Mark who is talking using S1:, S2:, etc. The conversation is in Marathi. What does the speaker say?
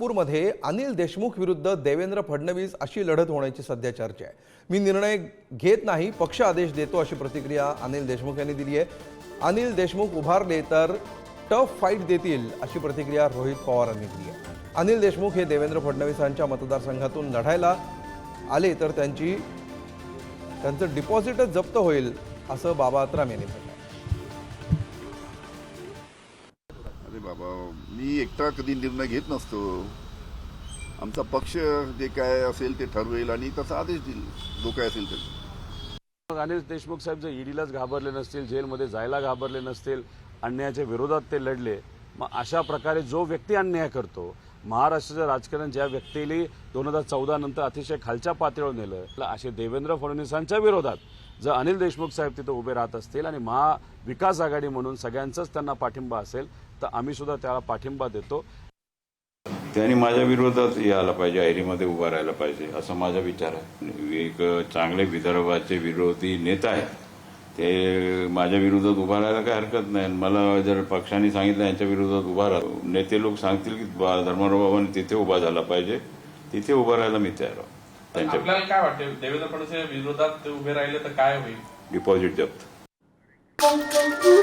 S1: नागपूरमध्ये अनिल देशमुख विरुद्ध देवेंद्र फडणवीस अशी लढत होण्याची सध्या चर्चा आहे. मी निर्णय घेत नाही पक्ष आदेश देतो अशी प्रतिक्रिया अनिल देशमुख यांनी दिली आहे. अनिल देशमुख उभारले तर टफ फाईट देतील अशी प्रतिक्रिया रोहित पवारांनी दिली आहे. अनिल देशमुख हे देवेंद्र फडणवीसांच्या मतदारसंघातून लढायला आले तर त्यांची त्यांचं डिपॉझिटच जप्त होईल असं बाबा अत्राम यांनी म्हटलं
S2: मी एकटा कधी निर्णय घेत नसतो. आमचा पक्ष जे काय असेल ते ठरवेल आणि तसा आदेश देईल. जो काय असेल ते
S3: मग अनिल देशमुख साहेब जर ईडीलाच घाबरले नसतील जेलमध्ये जायला घाबरले नसतील अन्यायाच्या विरोधात ते लढले मग अशा प्रकारे जो व्यक्ती अन्याय करतो महाराष्ट्राचं राजकारण ज्या व्यक्तीने दोन हजार चौदा नंतर अतिशय खालच्या पातळीवर नेलं असे देवेंद्र फडणवीसांच्या विरोधात जर अनिल देशमुख साहेब तिथं उभे राहत असतील आणि महाविकास आघाडी म्हणून सगळ्यांचाच त्यांना पाठिंबा असेल तर आम्ही सुद्धा त्याला पाठिंबा देतो.
S4: त्यांनी माझ्या विरोधात यायला पाहिजे ऐरीमध्ये उभा राहायला पाहिजे असा माझा विचार आहे. एक चांगले विदर्भाचे विरोधी नेता आहे ते माझ्या विरोधात उभा राहायला काही हरकत नाही. आणि मला जर पक्षाने सांगितलं यांच्या विरोधात उभा राहा. नेते लोक सांगतील की धर्माराव बाबांनी तिथे उभा झाला पाहिजे. तिथे उभा राहायला मी तयार आहे. त्यांच्या
S5: आपल्याला काय वाटतं? देवेंद्र फडणवीस विरोधात ते उभे राहिले तर काय होईल?
S4: डिपॉझिट जप्त.
S6: Thank you.